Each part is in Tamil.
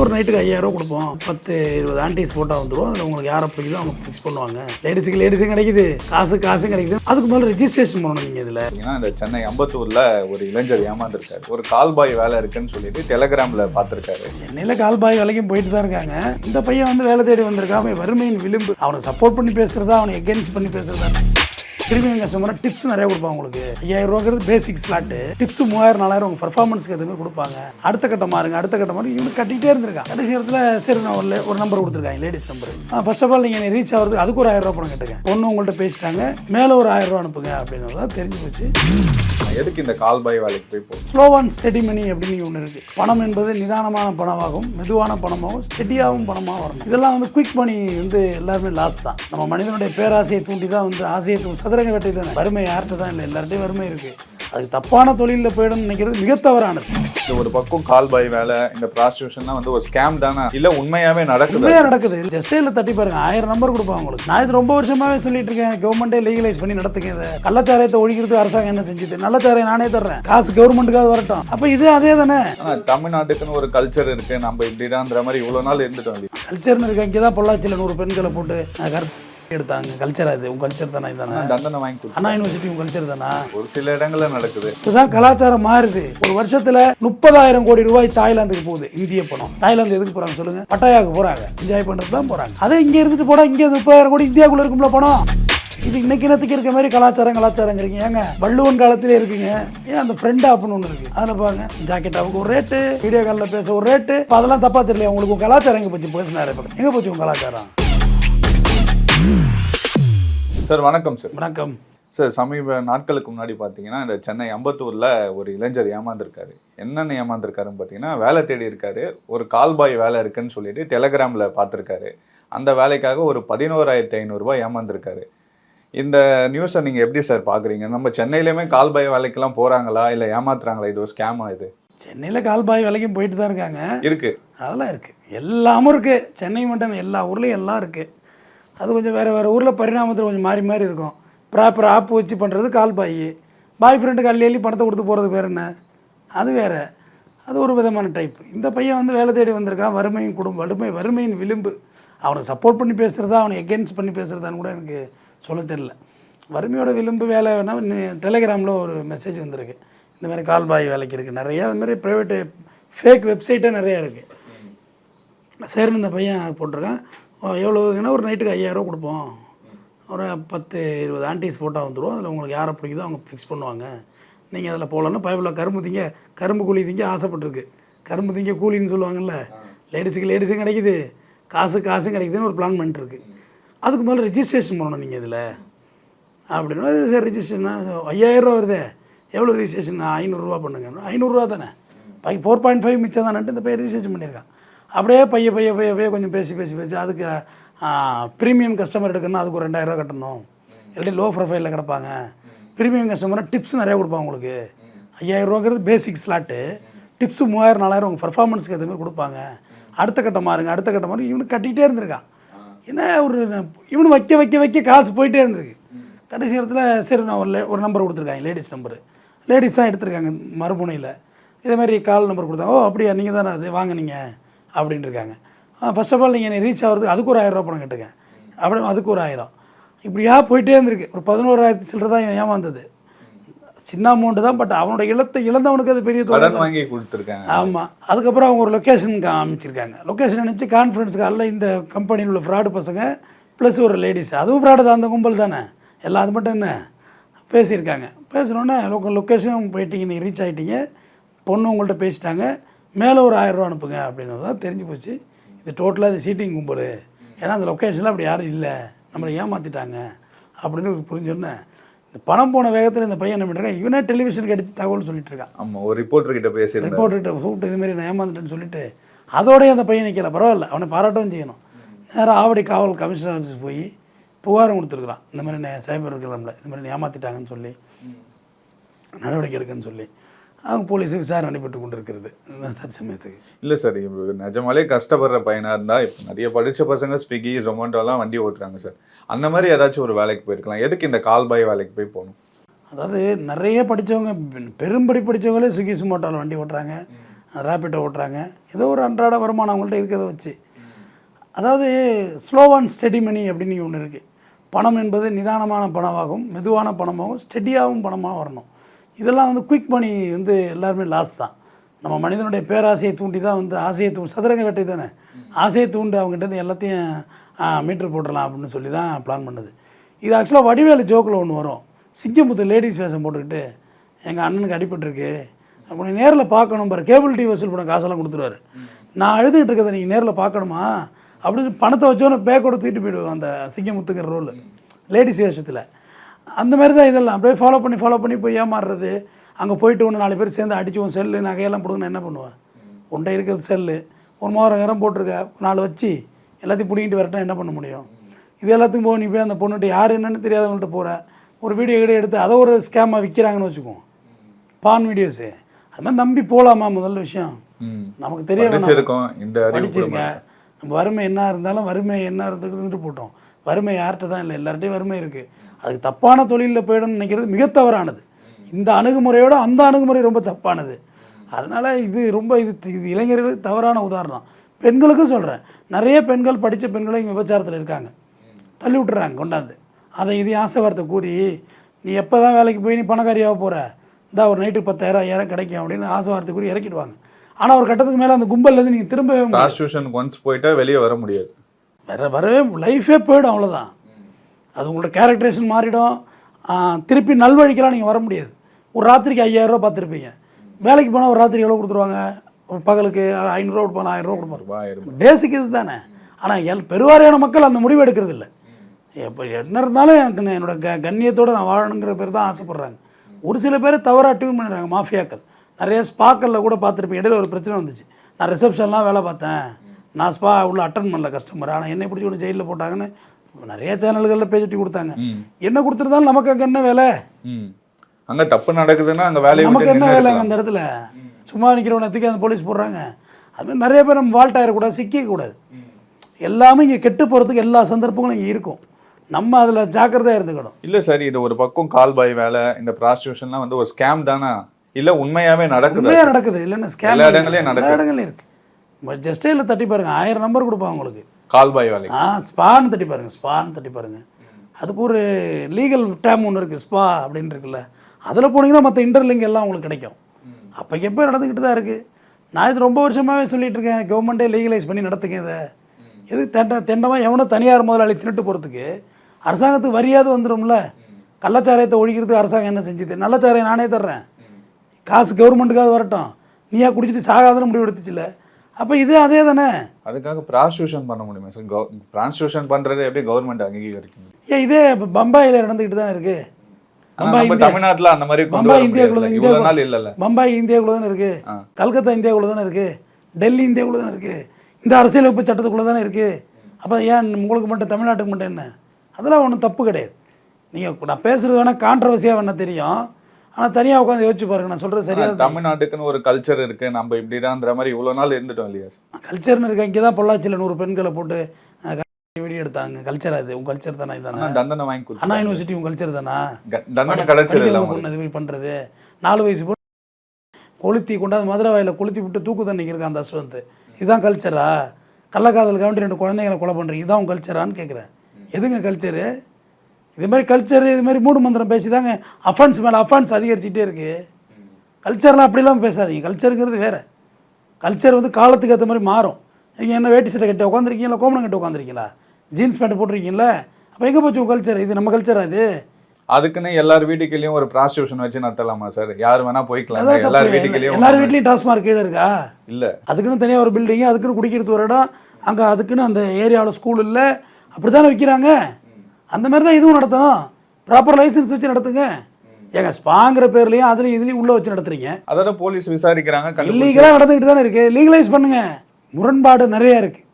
ஒரு நைட்டுக்கு ஐயாயிரம் கொடுப்போம். பத்து இருபது ஆன்டிஸ் ஃபோட்டோ வந்துடும் அதில் உங்களுக்கு யாரை பிடிக்குதோ அவங்க ஃபிக்ஸ் பண்ணுவாங்க. லேடிஸுக்கு லேடிஸும் கிடைக்குது. காசு காசும் கிடைக்குது. அதுக்கு மேலே ரெஜிஸ்ட்ரேஷன் பண்ணணும் நீங்கள் இதில். பார்த்தீங்கன்னா இந்த சென்னை அம்பத்தூர்ல ஒரு இளைஞர் ஏமாந்துருக்காரு. ஒரு கால்பாய் வேலை இருக்குன்னு சொல்லிட்டு டெலகிராம்ல பார்த்துருக்காரு. சென்னையில் கால்பாய் வேலைக்கும் போயிட்டு தான் இருக்காங்க. இந்த பையன் வந்து வேலை தேடி வந்திருக்கான். அவன் வறுமையின் விளிம்பு. அவனை சப்போர்ட் பண்ணி பேசுறதா அவனை எகென்ஸ்ட் பண்ணி பேசுறதா? திரும்பி கஸ்டமர் டிப்ஸ் நிறைய கொடுப்பாங்க உங்களுக்கு. ஐயாயிரம் ரூபாங்கிறது பேசிக் ஸ்லாட்டு டிப்ஸ் மூவாயிரம் நாலாயிரம் உங்க பர்ஃபார்மன்ஸ்க்கு எதுவுமே கொடுப்பாங்க. அடுத்த கட்டம் மாறுங்க அடுத்த கட்டம் மாறுங்க. இவனு கட்டிகிட்டே இருந்திருக்கான். கடைசி இடத்துல சரி நான் ஒரு ஒரு நம்பர் கொடுத்துருக்காங்க ladies number first of all நீங்கள் ரீச் ஆகிறது அதுக்கு ஒரு ஆயிரம் ரூபா பணம் கேட்டுங்க. பொண்ணு உங்கள்கிட்ட பேசிட்டாங்க மேலே ஒரு ஆயிரம் ரூபா அனுப்புங்க அப்படின்னு தான் தெரிஞ்சு போச்சு. எதுக்கு இந்த கால்பாய் வேலைக்கு போய் போகணும் ஸ்லோ அண்ட் ஸ்டெடி மணி அப்படின்னு ஒன்று இருக்குது பணம் என்பது நிதானமான பணமாகவும் மெதுவான பணமாகவும் ஸ்டெடியாகவும் பணமாக வரணும். இதெல்லாம் வந்து குயிக் மணி வந்து எல்லாருமே லாஸ் தான். நம்ம மனிதனுடைய பேராசையை தூண்டி தான் வந்து ஆசையை தூண்டி சதுரங்க வெட்டி தானே வறுமை யார்கிட்ட தான் இல்லை? எல்லார்ட்டையும் வறுமை இருக்குது அதுக்கு தப்பான தொழிலில் போயிடும்னு நினைக்கிறது மிக தவறானது. இந்த ஒரு பக்கம் கால்பாய் வேலை இந்த ப்ராஸ்டியூஷன்லாம் வந்து ஒரு ஸ்கேம் தானே? இல்ல உண்மையாவே நடக்குது? உண்மையாக நடக்குது. ஜஸ்டைல தட்டி பாருங்க. ஆயிரம் நம்பர் கொடுப்பாங்க உங்களுக்கு. நான் இது ரொம்ப வருஷமாவே சொல்லிட்டு இருக்கேன். கவர்மெண்ட்டே லீகலைஸ் பண்ணி நடத்துங்க இதை. கள்ளச்சாராயத்தை ஒழிக்கிறது அரசாங்கம் என்ன செஞ்சுது? நல்லச்சாராயம் நானே தர்றேன். காசு கவர்மெண்ட்டுக்காக வரட்டும். அப்போ இது அதே தானே? தமிழ்நாட்டுக்குன்னு ஒரு கல்ச்சர் இருக்கு. நம்ம இப்படிதான்ற மாதிரி இவ்வளவு நாள் இருந்துட்டோம்? கல்ச்சர்னு இருக்கு. இங்கே தான் பொள்ளாச்சியில் நூறு பெண்களை போட்டு கருத்து எடுத்தாங்க. கல்ச்சர் அது. உங்கள் கல்ச்சர் தானே ஆனா தண்டனை வாங்கி அண்ணா யூனிவர்சிட்டி உங்கள் கல்ச்சர் தானா? ஒரு சில இடங்கள்ல நடக்குது. இதுதான் கலாச்சாரம் மாறுது. ஒரு வருஷத்துல முப்பதாயிரம் கோடி ரூபாய் தாய்லாந்துக்கு போகுது. இந்திய பணம். தாய்லாந்து எதுக்கு போறாங்க சொல்லுங்க? பட்டாயாவுக்கு போறாங்க. என்ஜாய் பண்றது தான் போறாங்க. அதே இங்க இருந்துட்டு போனா இங்க முப்பதாயிரம் கோடி இந்தியாவுக்குள்ள இருக்கும்ல பணம். இது இன்னைக்கு இனத்துக்கு இருக்க மாதிரி கலாச்சாரம் கலாச்சாரங்கிறீங்க. ஏங்க வள்ளுவன் காலத்திலே இருக்குங்க. ஏன் அந்த ஃப்ரெண்ட் ஆப்னு ஒன்று இருக்கு? அதில் பாருங்க. ஜாக்கெட் ஆப்புக்கு ஒரு ரேட்டு வீடியோ காலில் பேச ஒரு ரேட்டு அதெல்லாம் தப்பா தெரியல உங்களுக்கு உங்க கலாச்சாரம் எங்க போச்சு பேசினாரு? எங்க போச்சு உங்க கலாச்சாரம்? சார் வணக்கம் சார். வணக்கம். சார் சமீப நாட்களுக்கு முன்னாடி பார்த்தீங்கன்னா இந்த சென்னை அம்பத்தூர்ல ஒரு இளைஞர் ஏமாந்துருக்காரு. என்னென்ன ஏமாந்துருக்காருன்னு பார்த்தீங்கன்னா வேலை தேடி இருக்காரு. ஒரு கால்பாய் வேலை இருக்குன்னு சொல்லிட்டு டெலகிராம்ல பார்த்துருக்காரு அந்த வேலைக்காக ஒரு பதினோராயிரத்தி ஐநூறுரூவா ஏமாந்துருக்காரு. இந்த நியூஸை நீங்க எப்படி சார் பாக்குறீங்க? நம்ம சென்னையிலுமே கால்பாய் வேலைக்கெல்லாம் போறாங்களா? இல்லை ஏமாத்துறாங்களா? இது ஒரு ஸ்கேமா இது? சென்னையில் கால்பாய் வேலைக்கும் போயிட்டு தான் இருக்காங்க. இருக்கு. அதெல்லாம் இருக்குது எல்லாமும் இருக்குது சென்னை மட்டும் எல்லா ஊர்லேயும் எல்லாம் இருக்குது அது கொஞ்சம் வேறு வேறு ஊரில் பரிணாமத்தில் கொஞ்சம் மாறி மாறி இருக்கும். ப்ராப்பர் ஆப் வச்சு பண்ணுறது கால் பாய். பாய் ஃப்ரெண்டுக்கு அள்ளி அள்ளி பணத்தை கொடுத்து போகிறது பேர் என்ன? அது வேறு. அது ஒரு விதமான டைப் இந்த பையன் வந்து வேலை தேடி வந்திருக்கான். வறுமையின் குடும்பம் வறுமை வறுமையின் விளிம்பு. அவனை சப்போர்ட் பண்ணி பேசுகிறதா அவனை எகென்ஸ்ட் பண்ணி பேசுகிறதான்னு கூட எனக்கு சொல்ல தெரியல. வறுமையோட விளிம்பு வேலை வேணால் டெலிகிராமில் ஒரு மெசேஜ் வந்திருக்கு. இந்த மாதிரி கால் பாய் வேலைக்கு இருக்குது நிறைய அது மாதிரி ப்ரைவேட்டு ஃபேக் வெப்சைட்டே நிறையா இருக்குது சரின்னு இந்த பையன் அது போட்டிருக்கான். எவ்வளோங்கன்னா ஒரு நைட்டுக்கு ஐயாயிரம் கொடுப்போம். ஒரு பத்து இருபது ஆன்டிஸ் ஃபோட்டோ வந்துடும் அதில் உங்களுக்கு யாரை பிடிக்குதோ அவங்க ஃபிக்ஸ் பண்ணுவாங்க. நீங்கள் அதில் போகலன்னா பைப்பில் கரும்பு திங்க கரும்பு கூலி திங்க ஆசைப்பட்டிருக்கு. கரும்பு திங்க கூலின்னு சொல்லுவாங்கல்ல. லேடிஸுக்கு லேடிஸும் கிடைக்குது. காசு காசும் கிடைக்குதுன்னு ஒரு பிளான் பண்ணிட்டுருக்கு. அதுக்கு மேலே ரிஜிஸ்ட்ரேஷன் பண்ணணும் நீங்கள் இதில். அப்படின்னா சார் ரிஜிஸ்ட்ரேஷன் ஐயாயிரம் ரூபா வருதே. எவ்வளோ ரிஜிஸ்ட்ரேஷன் ஐநூறுரூவா பண்ணுங்க ஐநூறுரூவா தானே. ஃபைவ் ஃபோர் பாயிண்ட் ஃபைவ் மிச்சம் தானேன்ட்டு இந்த பேர் ரிஜிஸ்ட்ரேஷன் பண்ணியிருக்கான். அப்படியே பைய பைய பைய பைய கொஞ்சம் பேசி பேசி பேசி அதுக்கு ப்ரீமியம் கஸ்டமர் எடுக்கணும்னா அதுக்கு ஒரு ரெண்டாயிரரூவா கட்டணும். இல்லாட்டி லோ ப்ரொஃபைலில் கிடப்பாங்க ப்ரீமியம் கஸ்டமர் டிப்ஸ் நிறையா கொடுப்பாங்க உங்களுக்கு. ஐயாயிரம் ரூபாங்கிறது பேசிக் ஸ்லாட்டு டிப்ஸு மூவாயிரம் நாலாயிரம் உங்கள் பர்ஃபார்மன்ஸ்க்கு எதுவுமே கொடுப்பாங்க. அடுத்த கட்டம் மாறுங்க அடுத்த கட்டம் மாறுங்க. இவனு கட்டிகிட்டே இருந்திருக்கான் என்ன ஒரு இவனு வைக்க வைக்க வைக்க காசு போயிட்டே இருந்திருக்கு. கடைசி இடத்துல சரி நான் ஒரு ஒரு நம்பர் கொடுத்துருக்காங்க லேடிஸ் நம்பரு லேடிஸ் தான் எடுத்திருக்காங்க மறுமுனையில். இதே மாதிரி கால் நம்பர் கொடுத்தாங்க ஓ அப்படியா நீங்கள் தானே அது? வாங்க நீங்கள் அப்படின்ட்டு இருக்காங்க. ஃபர்ஸ்ட் ஆஃப் ஆல் நீங்கள் ரீச் ஆகிறது அதுக்கு ஒரு ஆயிரம் ரூபா பணம் கேட்டுங்க அப்படியே அதுக்கு ஒரு ஆயிரம். இப்படியா போயிட்டே இருந்திருக்கு. ஒரு பதினோராயிரத்தி சில்லற தான் இவன் ஏமாந்தது. சின்ன அமௌண்ட்டு தான் பட் அவனோட இழத்தை இழந்தவனுக்கு அது பெரிய தொகை வாங்கி கொடுத்துருக்காங்க. ஆமாம் அதுக்கப்புறம் அவங்க ஒரு லொக்கேஷன் காமிச்சிருக்காங்க லொக்கேஷன் அனுப்பிச்சு கான்ஃபரன்ஸ் காலில் இந்த கம்பெனியில் உள்ள ஃப்ராடு பசங்க ப்ளஸ் ஒரு லேடிஸ் அதுவும் ஃப்ராடு தான் அந்த கும்பல் தானே. எல்லாம் அது மட்டும் என்ன? பேசியிருக்காங்க. பேசினோன்னே லொக்க லொக்கேஷன் போயிட்டீங்க நீங்கள் ரீச் ஆகிட்டீங்க பொண்ணு உங்கள்கிட்ட பேசிட்டாங்க. மேலே ஒரு ஆயிரரூவா அனுப்புங்க அப்படின்னு தான் தெரிஞ்சு போச்சு. இது டோட்டலாக இது சீட்டிங் கும்பல். ஏன்னா அந்த லொக்கேஷனில் அப்படி யாரும் இல்லை. நம்மளை ஏமாற்றிட்டாங்க அப்படின்னு புரிஞ்சோன்னே இந்த பணம் போன வேகத்தில் இந்த பையன் என்ன பண்ணிருக்கான் இவனே டெலிவிஷனுக்கு அடித்து தகவல் சொல்லிட்டு இருக்கான். ஆமா ஒரு ரிப்போர்ட்டர் கிட்ட பேசியிருந்தேன் ரிப்போர்ட்டர்கிட்ட கூப்பிட்டு இதுமாரி நான் ஏமாந்துட்டேன்னு சொல்லிட்டு அதோடய அந்த பையன் நிற்கல பரவாயில்ல அவனை பாராட்டவும் செய்யணும். நேராக ஆவடி காவல் கமிஷனர் ஆஃபீஸ் போய் புகாரும் கொடுத்துருக்குறான். இந்த மாதிரி நே- சைபர் கிளம்பில் இந்த மாதிரி ஏமாற்றிட்டாங்கன்னு சொல்லி நடவடிக்கை எடுக்கன்னு சொல்லி. அவங்க போலீஸ் விசாரணை நடைபெற்று கொண்டு இருக்கிறது தற்சமயத்துக்கு. இல்ல சார் நிஜமாலே கஷ்டப்படுற பையனா இருந்தா இப்போ நிறைய படிச்ச பசங்க ஸ்விக்கி ஜொமேட்டோலாம் வண்டி ஓட்டுறாங்க சார். அந்த மாதிரி ஏதாச்சும் ஒரு வேலைக்கு போயிருக்கலாம். எதுக்கு இந்த கால்பாய் வேலைக்கு போய் போகணும்? அதாவது நிறைய படித்தவங்க பெரும்படி படித்தவங்களே ஸ்விக்கி சுமோட்டோவில் வண்டி ஓட்டுறாங்க ரேப்பிட்டோ ஓட்டுறாங்க. ஏதோ ஒரு அன்றாட வருமானம் அவங்கள்ட்ட இருக்கிறத வச்சு. அதாவது ஸ்லோ அண்ட் ஸ்டெடி மணி அப்படின்னு ஒன்று இருக்குது பணம் என்பது நிதானமான பணமாகவும் மெதுவான பணமாகவும் ஸ்டெடியாகவும் பணமாக வரணும். இதெல்லாம் வந்து குயிக் மணி வந்து எல்லாருமே லாஸ் தான். நம்ம மனிதனுடைய பேராசையை தூண்டி தான் வந்து ஆசையை தூண்டி சதுரங்க வேட்டை தானே? ஆசையை தூண்டு அவங்ககிட்ட இருந்து எல்லாத்தையும் மீட்டர் போட்டுடலாம் அப்படின்னு சொல்லி தான் பிளான் பண்ணுது. இது ஆக்சுவலாக வடிவேலு ஜோக்கில் ஒன்று வரும். சிங்கமுத்து லேடிஸ் வேஷம் போட்டுக்கிட்டு எங்கள் அண்ணனுக்கு அடிபட்டுருக்கு. அப்படி நேரில் பார்க்கணும் பாரு கேபிள் டிவி வசூல் பண்ண காசெல்லாம் கொடுத்துருவாரு. நான் அழுதுகிட்டு இருக்கிறத நீங்கள் நேரில் பார்க்கணுமா? அப்படின்னு பணத்தை வச்சோன்னே பேக்கோட தூக்கிட்டு போயிடுவோம் அந்த சிங்கமுத்துக்கிற ரோல் லேடிஸ் வேஷத்தில். அந்த மாதிரி தான் இதெல்லாம். அப்படியே ஃபாலோ பண்ணி ஃபாலோ பண்ணி போய் ஏமாறுறது. அங்கே போயிட்டு ஒன்று நாலு பேர் சேர்ந்து அடிச்சுவோம் செல்லு நகையெல்லாம் பிடுங்கன்னு என்ன பண்ணுவேன் உன்ட்ட இருக்கிறது செல்லு. ஒரு மோதிரம் கரம் போட்டிருக்க நாலு வச்சு எல்லாத்தையும் பிடிங்கிட்டு வரட்டும் என்ன பண்ண முடியும்? இது எல்லாத்துக்கும் போக நீ போய் அந்த பொண்ணுகிட்ட யார் என்னன்னு தெரியாதவங்கள்ட்ட போகிற ஒரு வீடியோ கீடியோ எடுத்து அதை ஒரு ஸ்கேமாக விற்கிறாங்கன்னு வச்சுக்குவோம் பான் வீடியோஸு அது மாதிரி நம்பி போகலாமா முதல்ல விஷயம். நமக்கு தெரிய வேணாம். படிச்சிருக்கோம். இந்த அறிவு படிச்சிருக்க. நம்ம வறுமை என்ன இருந்தாலும் வறுமை என்ன இருந்துட்டு போட்டோம். வறுமை யார்கிட்ட தான் இல்லை. எல்லார்ட்டையும் வறுமை இருக்குது அதுக்கு தப்பான தொழிலில் போயிடணும்னு நினைக்கிறது மிக தவறானது. இந்த அணுகுமுறையோட அந்த அணுகுமுறை ரொம்ப தப்பானது. அதனால் இது ரொம்ப இது இது இளைஞர்களுக்கு தவறான உதாரணம். பெண்களுக்கும் சொல்கிறேன் நிறைய பெண்கள் படித்த பெண்களும் இங்கே விபச்சாரத்தில் இருக்காங்க. தள்ளி விட்டுறாங்க கொண்டாந்து. அதை இது ஆசை வார்த்தை கூறி நீ எப்போ தான் வேலைக்கு போய் நீ பணக்காரியாக போகிற இந்தா ஒரு நைட்டு பத்தாயிரம் ஐயாயிரம் கிடைக்கும் அப்படின்னு ஆசை வார்த்தை கூறி இறக்கிடுவாங்க. ஆனால் ஒரு கட்டத்துக்கு மேலே அந்த கும்பல்லேருந்து நீங்கள் திரும்பவே ஒன்ஸ் போயிட்டா வெளியே வர முடியாது. வர வரவே லைஃபே போயிடும் அவ்வளோதான் அது உங்களோட கேரக்டரேஷன் மாறிடும். திருப்பி நல்வழிக்கெல்லாம் நீங்கள் வர முடியாது. ஒரு ராத்திரிக்கு ஐயாயிரரூவா பார்த்துருப்பீங்க. வேலைக்கு போனால் ஒரு ராத்திரி எவ்வளோ கொடுத்துருவாங்க? ஒரு பகலுக்கு ஐநூறுரூவா கொடுப்பாங்க ஆயிரம் ரூபா கொடுப்பாங்க. பேசிக் இது தானே ஆனால் எல் பெருவாரியான மக்கள் அந்த முடிவு எடுக்கிறது இல்லை இப்போ என்ன இருந்தாலும் எனக்கு என்னோட க கண்ணியத்தோடு நான் வாழணுங்கிற பேர் தான் ஆசைப்பட்றாங்க. ஒரு சில பேர் தவறாக டியூன் பண்ணிடுறாங்க மாஃபியாக்கள். நிறைய ஸ்பாக்களில் கூட பார்த்துருப்பேன் இடையில ஒரு பிரச்சனை வந்துச்சு. நான் ரிசப்ஷன்லாம் வேலை பார்த்தேன். நான் ஸ்பா உள்ள அட்டன் பண்ணல கஸ்டமர் ஆனால் என்னை பிடிச்சி ஒன்று ஜெயிலில் போட்டாங்கன்னு நிறைய சேனல்களில் பேசிட்டு கொடுத்தாங்க. என்ன கொடுத்துருந்தாலும் நமக்கு அங்கே என்ன வேலை? அங்க தப்பு நடக்குதுன்னா அங்க வேலையை நமக்கு என்ன வேலை. அந்த இடத்துல? சும்மா நிற்கிறவனை தூக்கி அந்த போலீஸ் போடுறாங்க. அது மாதிரி நிறைய பேர் நம்ம வால்ட் ஆயிடக்கூடாது சிக்கிக்கக்கூடாது எல்லாமே இங்கே கெட்டு போகிறதுக்கு எல்லா சந்தர்ப்பங்களும் இங்கே இருக்கும். நம்ம அதில் ஜாக்கிரதையாக இருந்துக்கணும். இல்ல சார் இது ஒரு பக்கம் கால் பாய் வேலை இந்த ப்ராஸ்டியூஷன்லாம் வந்து ஒரு ஸ்கேம் தானா? இல்ல உண்மையாவே நடக்குது? உண்மையாக நடக்குது. இல்லைன்னா ஸ்கேம் எல்லா இடங்களையும் நடக்குது. இடங்களையும் இருக்குது ஜஸ்டே இல்லை தட்டி பாருங்க. ஆயிரம் நம்பர் கொடுப்பாங்க உங்களுக்கு. கால்பாய் வேலை ஆ ஸ்பான்னு தட்டி பாருங்க ஸ்பான்னு தட்டி பாருங்க. அதுக்கு ஒரு லீகல் டேம் ஒன்று இருக்குது ஸ்பா அப்படின்னு இருக்குல்ல. அதில் போனீங்கன்னா மற்ற இன்டர்லிங்க் எல்லாம் உங்களுக்கு கிடைக்கும். அப்போ எப்போ நடந்துக்கிட்டு தான் இருக்குது நான் இது ரொம்ப வருஷமாகவே சொல்லிட்டு இருக்கேன் கவர்மெண்ட்டே லீகலைஸ் பண்ணி நடத்துங்க இதை. எது தெண்ட தெண்டமாக எவனோ தனியார் முதலாளி தின்னுட்டு போகிறதுக்கு அரசாங்கத்துக்கு வரியாவது வந்துடும்ல கள்ளச்சாராயத்தை ஒழிக்கிறதுக்கு அரசாங்கம் என்ன செஞ்சுது? நல்ல நானே தர்றேன். காசு கவர்மெண்ட்டுக்காவது வரட்டும். நீயா குடிச்சிட்டு சாகாதுன்னு முடிவு எடுத்துச்சுல அப்போ இது அதே தானே அதுக்காக ப்ராஸ்டியூஷன் பண்ண முடியுமா? சார் ப்ராஸ்டியூஷன் பண்றது எப்படி கவர்மெண்ட் அங்கீகரிக்கும்? ஏன் இதே பம்பாயில் நடந்துக்கிட்டு தானே இருக்குது ஆனா பம்பாய் தமிழ்நாட்டுல அந்த மாதிரி பம்பாய் இந்தியாக்குள்ள முடியாது இந்தியா நாள் இல்லல்ல. பம்பாய் இந்தியாக்குள்ள தானே இருக்கு. கல்கத்தா இந்தியாக்குள்ள தானே இருக்கு? டெல்லி இந்தியாக்குள்ள தானே இருக்கு? இந்த அரசியலமைப்பு சட்டத்துக்குள்ள தானே இருக்கு? அப்போ ஏன் உங்களுக்கு மட்டும் தமிழ்நாட்டுக்கு மட்டும் என்ன? அதெல்லாம் ஒன்றும் தப்பு கிடையாது. நீங்கள் நான் பேசுறது வேணால் கான்ட்ரவர்சியாக வேணா தெரியும். ஆனால் தனியாக உட்காந்து யோசிச்சு பாருங்க நான் சொல்கிறது சரியா ஆனா தமிழ்நாட்டுக்குன்னு ஒரு கல்ச்சர் இருக்கு. நம்ம இப்படிதான்ற மாதிரி இவ்வளவு நாள் இருந்துட்டோம் இல்லையா? கல்ச்சர்னு இருக்கு. இங்கே தான் பொள்ளாச்சியில் நூறு பெண்களை போட்டு வீடியோ எடுத்தாங்க. கல்ச்சர் அது. உங்கள் கல்ச்சர் தானே இதானே தண்டனை வாங்கி கொடுத்து அண்ணா யூனிவர்சிட்டி உங்கள் கல்ச்சர் தானா? தண்டனை இல்ல பொண்ணு இது மாதிரி பண்ணுறது நாலு வயசு பொண்ணு கொளுத்தி கொண்டாந்து மதுரை வாயில கொளுத்தி விட்டு தூக்கு தண்ணிக்கு இருக்கான் அந்த அஸ்வந்த் இதுதான் கல்ச்சரா கள்ளக்காதல் கவுண்டி ரெண்டு குழந்தைங்களை கொலை பண்ணுறீங்க இதான் உங்கள் கல்ச்சரான்னு கேட்குறேன் எதுங்க கல்ச்சரு இது மாதிரி கல்ச்சரு இது மாதிரி மூடு மந்திரம் பேசி தாங்க அஃபென்ஸ் மேலே அஃபென்ஸ் அதிகரிச்சுட்டே இருக்கு. கல்ச்சர்லாம் அப்படிலாம் பேசாதீங்க. கல்ச்சருங்கிறது வேறு. கல்ச்சர் வந்து காலத்துக்கு ஏற்ற மாதிரி மாறும். நீங்கள் என்ன வேட்டி சட்டை கட்டி உட்காந்துருக்கீங்களா கோமணம் கட்டி உட்காந்துருக்கீங்களா ஜீன்ஸ் பேண்ட் போட்டிருக்கீங்களா அப்போ எங்கே போச்சு கல்ச்சர் இது நம்ம கல்ச்சரா இது? அதுக்குன்னு எல்லார் வீட்டுக்குள்ளேயும் ஒரு ப்ராஸ்டியூஷன் வச்சு நடத்தலாமா சார் யார் வேணா போய்க்கலாம் எல்லார். வீட்டுக்குள்ளேயும் எல்லார் வீட்லேயும் டாஸ்மார்க் கீழே இருக்கா? இல்ல. அதுக்குன்னு தனியாக ஒரு பில்டிங்கு அதுக்குன்னு குடிக்கிறது ஒரு இடம். அங்கே அதுக்குன்னு அந்த ஏரியாவில் ஸ்கூல் இல்லை. அப்படி தானே விற்கிறாங்க அந்த மாதிரி தான் இதுவும் நடத்தணும். ப்ராப்பர் லைசன்ஸ் வச்சு நடத்துங்க. ஏங்க ஸ்பாங்கிற பேர்லையும் அதுலேயும் இதுலேயும் உள்ளே வச்சு நடத்துறீங்க. அதோட போலீஸ் விசாரிக்கிறாங்க இல்லீகலாக நடந்துக்கிட்டு தானே இருக்குது லீகலைஸ் பண்ணுங்க. முரண்பாடு நிறைய இருக்குது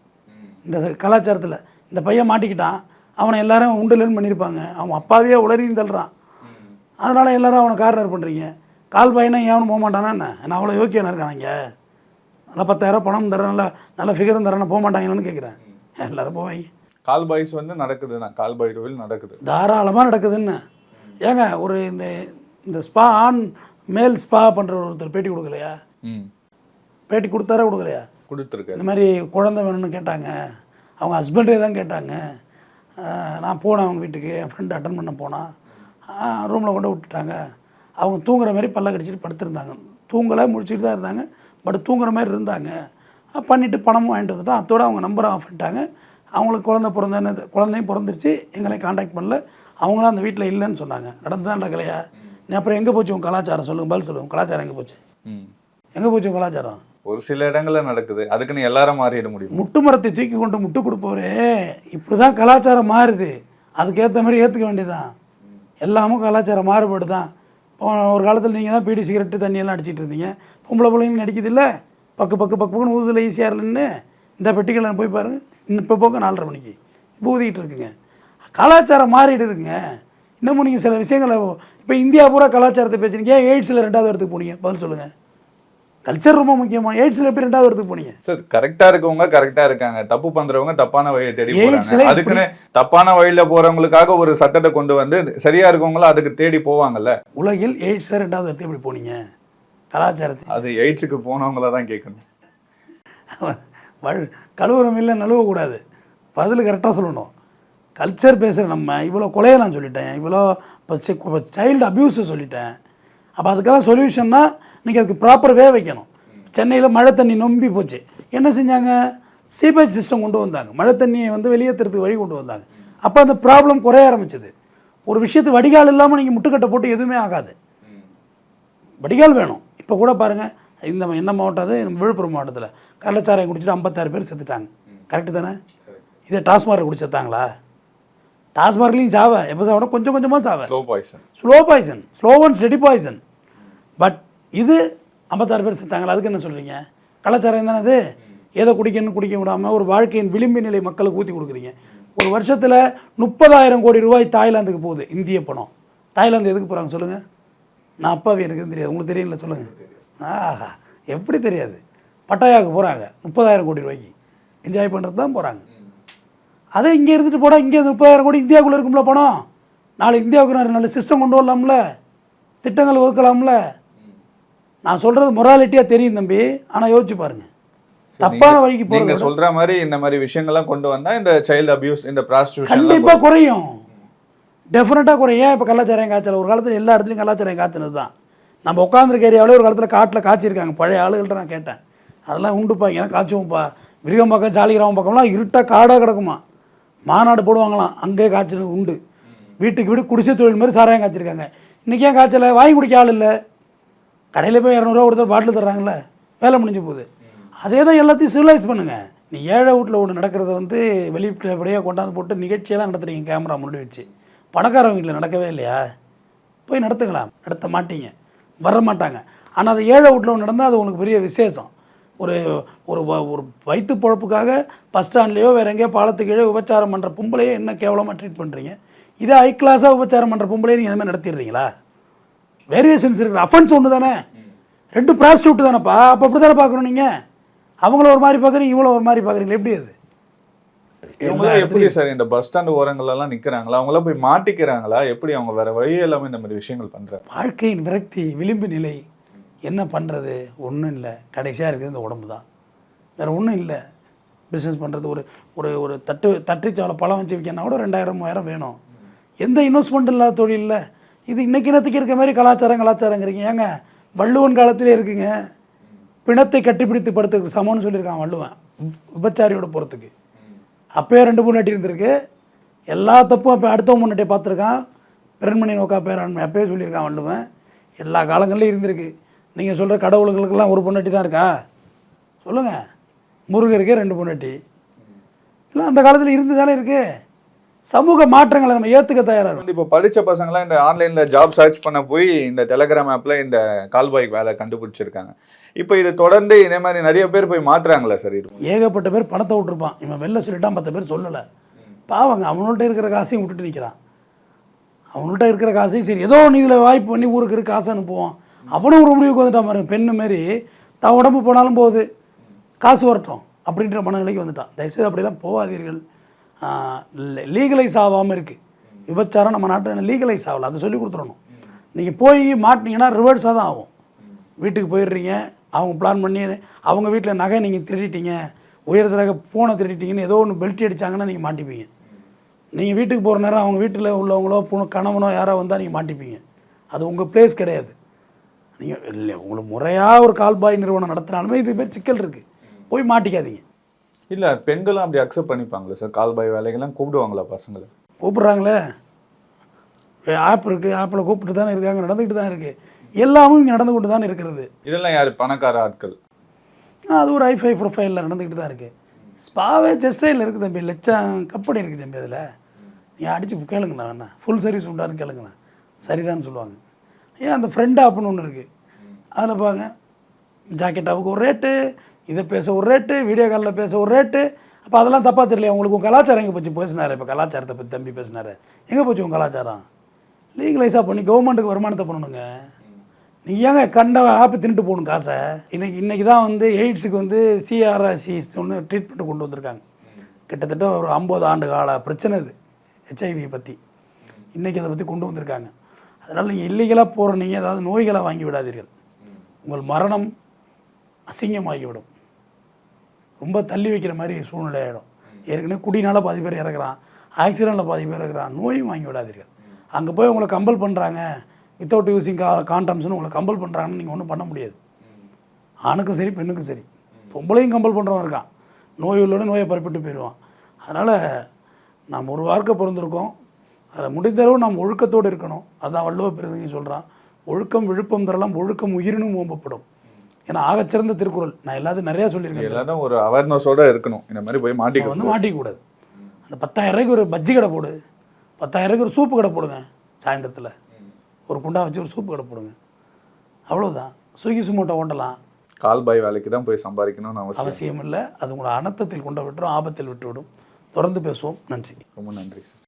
இந்த கலாச்சாரத்தில். இந்த பையன் மாட்டிக்கிட்டான். அவனை எல்லாரும் உண்டுலன்னு பண்ணியிருப்பாங்க. அவன் அப்பாவே உளறியும் தள்ளுறான். அதனால் எல்லாரும் அவனை கார்னர் பண்ணுறீங்க கால் பையனை எவனும் போக மாட்டானா என்ன? நான் அவ்வளோ யோக்கியனா இருக்கானுங்க? நல்லா பத்தாயிரம் பணம் தரேன் நல்லா நல்ல ஃபிகரும் தரேன் போக மாட்டாங்களான்னு கேட்குறேன் எல்லாரும் போவாங்க. கால் பாய்ஸ் வந்து நடக்குதுதான் கால் பாய் தொழில் நடக்குது. தாராளமாக நடக்குதுன்னு. ஏங்க ஒரு இந்த இந்த ஸ்பா ஆண் மேல் ஸ்பா பண்ணுற ஒருத்தர் பேட்டி கொடுக்கலையா? பேட்டி கொடுத்தாரா கொடுக்கலையா? கொடுத்துருக்காரு. இந்த மாதிரி குழந்தை வேணும்னு கேட்டாங்க. அவங்க ஹஸ்பண்டே தான் கேட்டாங்க. நான் போனேன் அவங்க வீட்டுக்கு என் ஃப்ரெண்டு அட்டன் பண்ண போனான். ரூமில் கொண்டு விட்டுட்டாங்க. அவங்க தூங்குற மாதிரி பல்ல கடிச்சிட்டு படுத்திருந்தாங்க. தூங்கலை முடிச்சுட்டு தான் இருந்தாங்க. பட் தூங்குற மாதிரி இருந்தாங்க. பண்ணிவிட்டு பணமும் வாங்கிட்டு வந்துட்டோம் அதோட அவங்க நம்பரை ஆஃப் பண்ணிட்டாங்க. அவங்களுக்கு குழந்தை பிறந்தன்னு குழந்தையும் பிறந்துருச்சு எங்களையும் காண்டாக்ட் பண்ணல. அவங்களும் அந்த வீட்டில் இல்லைன்னு சொன்னாங்க. நடந்துதான் நடக்கலையா நீ அப்புறம் எங்கே போச்சு உங்கள் கலாச்சாரம்? சொல்லுங்கள் பதில் சொல்லுங்கள் கலாச்சாரம் எங்கே போச்சு. எங்கே போச்சு உங்கள் கலாச்சாரம்? ஒரு சில இடங்கள்ல நடக்குது. அதுக்குன்னு எல்லாரும் மாறிட முடியும். முட்டு மரத்தை தூக்கி கொண்டு முட்டு கொடுப்பவரே இப்படி தான் கலாச்சாரம் மாறுது. அதுக்கேற்ற மாதிரி ஏற்றுக்க வேண்டியதுதான். எல்லாமும் கலாச்சாரம் மாறுபடு தான் ஒரு காலத்தில் நீங்கள் தான் பீடி சிகரெட்டு தண்ணியெல்லாம் அடிச்சிட்டு இருந்தீங்க. பொம்பளை பிள்ளைங்க நடிக்குது இல்லை? பக்கு பக்கு பக்கு பக்குன்னு ஊதுல ஈஸியாக இல்லைன்னு இந்த பெட்டிகளை போய் பாருங்கள் இப்போ போங்க நாலரை மணிக்கு. இப்போ ஊதிக்கிட்டு இருக்குங்க. கலாச்சாரம் மாறிடுதுங்க. இன்னமும் நீங்கள் சில விஷயங்களை இப்போ இந்தியா பூரா கலாச்சாரத்தை பேசுறீங்க. ஏன் எய்ட்ஸில் ரெண்டாவது இடத்துக்கு போனீங்க? பதில் சொல்லுங்கள் கல்ச்சர் ரொம்ப முக்கியமாக எய்ட்ஸில் எப்படி ரெண்டாவது இடத்துக்கு போனீங்க? சார் கரெக்டா இருக்கவங்க கரெக்டா இருக்காங்க. தப்பு பண்றவங்க தப்பான வழியை தேடி போறாங்க. அதுக்குன்னு தப்பான வழியில போறவங்களுக்காக ஒரு சட்டத்தை கொண்டு வந்து சரியா இருக்கவங்களும் அதுக்கு தேடி போவாங்கல்ல? உலகில் எய்ட்ஸில் ரெண்டாவது இடத்துக்கு எப்படி போனீங்க? கலாச்சாரத்தை. அது எய்ட்ஸுக்கு போனவங்கள தான் கேட்கணும். வழ் கழுவுறம் இல்லை நழுவக்கூடாது பதில் கரெக்டாக சொல்லணும். கல்ச்சர் பேசுகிற நம்ம இவ்வளோ கொலையை நான் சொல்லிட்டேன். இவ்வளோ இப்போ சைல்டு அப்யூஸை சொல்லிட்டேன். அப்போ அதுக்கெல்லாம் சொல்யூஷன்னா நீங்கள் அதுக்கு ப்ராப்பர் வே வைக்கணும். சென்னையில் மழை தண்ணி நொம்பி போச்சு. என்ன செஞ்சாங்க? சீபேஜ் சிஸ்டம் கொண்டு வந்தாங்க. மழை தண்ணியை வந்து வெளியேற்றுறதுக்கு வழி கொண்டு வந்தாங்க. அப்போ அந்த ப்ராப்ளம் குறைய ஆரம்பிச்சது. ஒரு விஷயத்து வடிகால் இல்லாமல் நீங்கள் முட்டுக்கட்டை போட்டு எதுவுமே ஆகாது. வடிகால் வேணும். இப்போ கூட பாருங்கள் இந்த என்ன மாவட்டம் அது? விழுப்புரம் மாவட்டத்தில். கள்ளச்சாராயம் குடிச்சிட்டு ஐம்பத்தாறு பேர் செத்துட்டாங்க. கரெக்டு தானே? இதே டாஸ்மார்க் குடி செத்தாங்களா? டாஸ்மார்க்லேயும் சாவ. எப்போ சாவணும் கொஞ்சம் கொஞ்சமாக சாவ. Slow poison slow poison slow and steady poison but இது ஐம்பத்தாறு பேர் செத்தாங்களா? அதுக்கு என்ன சொல்கிறீங்க கலாச்சாரம் தானே அது? ஏதோ குடிக்கணும் குடிக்க விடாமல் ஒரு வாழ்க்கையின் விளிம்பு நிலை மக்களுக்கு ஊற்றி கொடுக்குறீங்க. ஒரு வருஷத்தில் முப்பதாயிரம் கோடி ரூபாய் தாய்லாந்துக்கு போகுது. இந்திய பணம். தாய்லாந்து எதுக்கு போகிறாங்க சொல்லுங்கள் நான் அப்பாவி எனக்கு தெரியாது. உங்களுக்கு தெரியல சொல்லுங்கள் ஆஹா எப்படி தெரியாது? பட்டாயாவுக்கு போகிறாங்க முப்பதாயிரம் கோடி ரூபாய்க்கு. என்ஜாய் பண்ணுறது தான் போகிறாங்க அதை இங்கே இருந்துட்டு போனால் இங்கே முப்பதாயிரம் கோடி இந்தியாவுக்குள்ளே இருக்கும்ல பணம். நாளை இந்தியாவுக்கு நான் நல்ல சிஸ்டம் கொண்டு வரலாம்ல. திட்டங்கள் வகுக்கலாம்ல நான் சொல்கிறது மொராலிட்டியாக தெரியும் தம்பி. ஆனால் யோசிச்சு பாருங்க. தப்பான வழிக்கு போகிறது சொல்ற மாதிரி இந்த மாதிரி விஷயங்கள்லாம் கொண்டு வந்தா இந்த சைல்டு அபியூஸ் இந்த ப்ராஸ்டியூஷன் கண்டிப்பாக குறையும். டெஃபினட்டாக குறையும். ஏன் இப்போ கலாச்சாரம் காய்ச்சல்? ஒரு காலத்தில் எல்லா இடத்துலையும் கலாச்சாரம் காய்ச்சினது தான் நம்ம உட்காந்துருக்க ஏரியாவிலே ஒரு காலத்தில் காட்டில் காய்ச்சிருக்காங்க. பழைய ஆளுகள்ட்ட நான் கேட்டேன். அதெல்லாம் உண்டுப்பா. ஏன்னா காய்ச்சுவோம்ப்பா. விருகம் பக்கம் சாலிகிராமம் பக்கம்லாம் இருட்டாக காடாக கிடக்குமா. மாநாடு போடுவாங்களாம். அங்கேயே காய்ச்சல் உண்டு. வீட்டுக்கு வீடு குடிசை தொழில் மாதிரி சாராயம் காய்ச்சிருக்காங்க. இன்றைக்கி ஏன் காய்ச்சல? வாங்கி குடிக்க ஆள் இல்லை. கடையில் போய் இரநூறுவா கொடுத்து பாட்டில் தர்றாங்கல்ல. வேலை முடிஞ்சு போகுது. அதே தான் எல்லாத்தையும் சிவிலைஸ் பண்ணுங்க. நீ ஏழை வீட்டில் ஒன்று நடக்கிறத வந்து வெளிப்படையாக கொண்டாந்து போட்டு நிகழ்ச்சியெல்லாம் நடத்துறீங்க கேமரா முன்னாடி வச்சு. பணக்காரவங்க வீட்டில் நடக்கவே இல்லையா? போய் நடத்துக்கலாம் நடத்த மாட்டீங்க. வர மாட்டாங்க. ஆனால் அது ஏழை வீட்டில் ஒன்று நடந்தால் அது உனக்கு பெரிய விசேஷம். ஒரு ஒரு ஒரு வயிற்று பொழப்புக்காக பஸ் ஸ்டாண்ட்லேயோ வேறு எங்கேயோ பாலத்துக்கு கீழே உபச்சாரம் பண்ணுற பொம்பளையே என்ன கேவலமாக ட்ரீட் பண்ணுறீங்க இதே ஹை கிளாஸாக உபச்சாரம் பண்ணுற பொம்பளையே நீங்கள் எதுவுமே நடத்திடுறீங்களா? வேரியேஷன்ஸ் இருக்குது அஃபென்ஸ் ஒன்று தானே ரெண்டு ப்ராஸ்டியூட் தானேப்பா. அப்போ அப்படி தானே பார்க்கணும் நீங்கள் அவங்கள ஒரு மாதிரி பார்க்குறீங்க இவ்வளோ ஒரு மாதிரி பார்க்குறீங்களா? எப்படி அது? எப்படி சார் இந்த பஸ் ஸ்டாண்ட் ஓரங்கள்ல எல்லாம் நிக்கிறாங்களா? அவங்கள போய் மாட்டிக்கிறாங்களா? எப்படி அவங்க வேற வழி இல்லாம இந்த மாதிரி விஷயங்கள் பண்றாங்க? வாழ்க்கையின் விரக்தி விளிம்பு நிலை என்ன பண்ணுறது ஒன்றும் இல்லை. கடைசியாக இருக்குது இந்த உடம்பு தான். வேறு ஒன்றும் இல்லை. பிஸ்னஸ் பண்ணுறது ஒரு ஒரு ஒரு தட்டு தட்டுச்சாவளை பழம் வச்சு விற்கனா கூட ரெண்டாயிரம் மூவாயிரம் வேணும். எந்த இன்வெஸ்ட்மெண்ட் இல்லாத தொழில் இல்லை. இது இன்னைக்கு இனத்துக்கு இருக்க மாதிரி கலாச்சாரம் கலாச்சாரங்கிறீங்க. ஏங்க வள்ளுவன் காலத்திலே இருக்குங்க. பிணத்தை கட்டிப்பிடித்து படுத்துக்கு சமம்னு சொல்லியிருக்கான் வள்ளுவன். உபச்சாரியோட விபச்சாரியோட போகிறதுக்கு அப்போயே ரெண்டு பொண்ணாட்டி இருந்திருக்கு. எல்லா தப்பும் அப்போ அடுத்த முன்னாட்டியை பார்த்துருக்கான். பெருண்மணி நோக்கா பேராண்மை. அப்பயே சொல்லியிருக்கான் வள்ளுவன். எல்லா காலங்கள்லையும் இருந்திருக்கு. நீங்கள் சொல்கிற கடவுளுகளுக்கெல்லாம் ஒரு பொண்ணாட்டி தான் இருக்கா? சொல்லுங்கள் முருகருக்கே ரெண்டு பொண்ணாட்டி இல்லை அந்த காலத்தில் இருந்து தானே இருக்கு. சமூக மாற்றங்களை நம்ம ஏற்றுக்க தயாராக வந்து இப்போ படிச்ச பசங்கலாம் இந்த ஆன்லைன்ல ஜாப் சர்ச் பண்ண போய் இந்த டெலகிராம் ஆப்ல இந்த கால்பாய் வேலை கண்டுபிடிச்சிருக்காங்க. இப்போ இது தொடர்ந்து இதே மாதிரி நிறைய பேர் போய் மாத்துறாங்களா சார் இது. ஏகப்பட்ட பேர் பணத்தை விட்டுருப்பான். இவன் வெளில சொல்லிட்டான் பத்து பேர் சொல்லலை. பாவங்க அவங்கள்ட்ட இருக்கிற காசையும் விட்டுட்டு நிற்கிறான் அவங்கள்ட்ட இருக்கிற காசையும் சரி ஏதோ ஒன்று இதில் வாய்ப்பு பண்ணி ஊருக்கு இருக்க காசை அனுப்புவோம் அவனும் ஒரு முடிவுக்கு வந்துட்டான் பாருங்க பெண்ணு மாரி தான் உடம்பு போனாலும் போகுது. காசு வரட்டும் அப்படின்ற மனநிலைக்கு வந்துட்டான். தயவுசெய்து அப்படிலாம் போகாதீர்கள். லீகலைஸ் ஆகாமல் இருக்குது விபச்சாரம் நம்ம நாட்டில் லீகலைஸ் ஆகலை. அதை சொல்லி கொடுத்துடணும். நீங்கள் போய் மாட்டினீங்கன்னா ரிவர்ஸாக தான் ஆகும். வீட்டுக்கு போயிடுறீங்க அவங்க பிளான் பண்ணி அவங்க வீட்டில் நகை நீங்கள் திருடிட்டீங்க உயரத்தில் ஃபோனை திருடிட்டீங்கன்னு ஏதோ ஒன்று பெல்ட் அடிச்சாங்கன்னா நீங்கள் மாட்டிப்பீங்க. நீங்கள் வீட்டுக்கு போகிற நேரம் அவங்க வீட்டில் உள்ளவங்களோ பொண்ணு கணவனோ யாரோ வந்தால் நீங்கள் மாட்டிப்பீங்க. அது உங்கள் பிளேஸ் கிடையாது. நீங்கள் இல்லை உங்களுக்கு முறையாக ஒரு கால்பாய் நிறுவனம் நடத்தினாலுமே இது பேர் சிக்கல் இருக்குது போய் மாட்டிக்காதீங்க. இல்ல பெண்களும் அப்படி அக்செப்ட் பண்ணிப்பாங்களா சார் கால் பாய் வேலைகள்லாம் கூப்பிடுவாங்களா பசங்களை? கூப்பிட்றாங்களே. ஆப் இருக்குது ஆப்பில் கூப்பிட்டு தானே இருக்காங்க நடந்துக்கிட்டு தான் இருக்குது எல்லாமும் இங்கே நடந்து கொண்டு தான் இருக்கிறது. இதெல்லாம் யாரு? பணக்கார ஆட்கள். அது ஒரு ஐஃபை ப்ரொஃபைலில் நடந்துக்கிட்டு தான் இருக்குது ஸ்பாவே ஜெஸ்டைல் இருக்குது தம்பி லட்சம் கம்பெனி இருக்குது தம்பி அதில். நீங்கள் அடித்து கேளுங்கண்ணா வேணா. Full service உண்டான்னு கேளுங்கண்ணா. சரிதான்னு சொல்லுவாங்க. ஏன் அந்த ஃப்ரெண்ட் ஆப்னு ஒன்று இருக்குது அதில் பாருங்க ஜாக்கெட்டாவுக்கு ஒரு ரேட்டு இதை பேச ஒரு ரேட்டு வீடியோ காலில் பேச ஒரு ரேட்டு அப்போ அதெல்லாம் தப்பாக தெரியல உங்களுக்கு உங்கள் கலாச்சாரம் எங்கே போச்சு? பேசினார். இப்போ கலாச்சாரத்தை பற்றி தம்பி பேசினார். எங்கே போச்சு உங்கள் கலாச்சாரம்? லீகலைஸாக பண்ணி கவர்மெண்ட்டுக்கு வருமானத்தை பண்ணணுங்க. நீங்கள் ஏங்க கண்ட ஆப்பு தின்ட்டு போகணும் காசை? இன்னைக்கு இன்றைக்கி தான் வந்து எய்ட்ஸுக்கு வந்து சிஆர்ஐசி ஒன்று ட்ரீட்மெண்ட் கொண்டு வந்திருக்காங்க. கிட்டத்தட்ட ஒரு ஐம்பது ஆண்டு கால பிரச்சனை இது ஹெச்ஐவி பற்றி இன்றைக்கி அதை பற்றி கொண்டு வந்திருக்காங்க. அதனால் நீங்கள் இல்லீகலாக போகிற நீங்கள் ஏதாவது நோய்களை வாங்கி விடாதீர்கள். உங்கள் மரணம் அசிங்கமாகிவிடும். ரொம்ப தள்ளி வைக்கிற மாதிரி சூழ்நிலை ஆகிடும் ஏற்கனவே குடினால் பாதி பேர் இறக்குறான் ஆக்சிடெண்ட்டில் பாதி பேர் இறக்குறான் நோயும் வாங்கி விடாதீர்கள். அங்கே போய் உங்களை கம்பல் பண்ணுறாங்க வித்தவுட் யூஸிங் கா காண்டம்ஸ்னு உங்களை கம்பல் பண்ணுறாங்கன்னு நீங்கள் ஒன்றும் பண்ண முடியாது. ஆணுக்கும் சரி பெண்ணுக்கும் சரி. பொம்பளையும் கம்பல் பண்ணுறவன் இருக்கான். நோய் உள்ளோட நோயை பரப்பிட்டு போயிடுவான். அதனால் நாம் ஒரு வார்க்கை பிறந்திருக்கோம் அதில் முடிந்தளவு நாம் ஒழுக்கத்தோடு இருக்கணும். அதான் வள்ளுவ பெருந்தங்க சொல்கிறான் ஒழுக்கம் விழுப்பம் தரலாம் ஒழுக்கம் உயிரினும் ஓம்பப்படும். ஏன்னா ஆகச்சிறந்த திருக்குறள். நான் எல்லாத்தையும் நிறையா சொல்லியிருக்கேன். எல்லாரும் ஒரு அவேர்னஸோட இருக்கணும். இந்த மாதிரி போய் மாட்டிக்க வந்து மாட்டிக்கக்கூடாது. அந்த பத்தாயிரம் ரூபாய்க்கு ஒரு பஜ்ஜி கடை போடு. பத்தாயிரம் ரூபாய்க்கு ஒரு சூப்பு கடை போடுங்க சாயந்தரத்தில். ஒரு குண்டா வச்சு ஒரு சூப்பு கடை போடுங்க. அவ்வளோதான் ஸ்விக்கி சுமோட்டோ ஓட்டலாம். கால் பாய் வேலைக்கு தான் போய் சம்பாதிக்கணும்னு அவசியம் அவசியம் இல்லை. அது உங்களை அனர்த்தத்தில் கொண்டு விட்டுரும் ஆபத்தில் விட்டுவிடும். தொடர்ந்து பேசுவோம். நன்றி. ரொம்ப நன்றி சார்.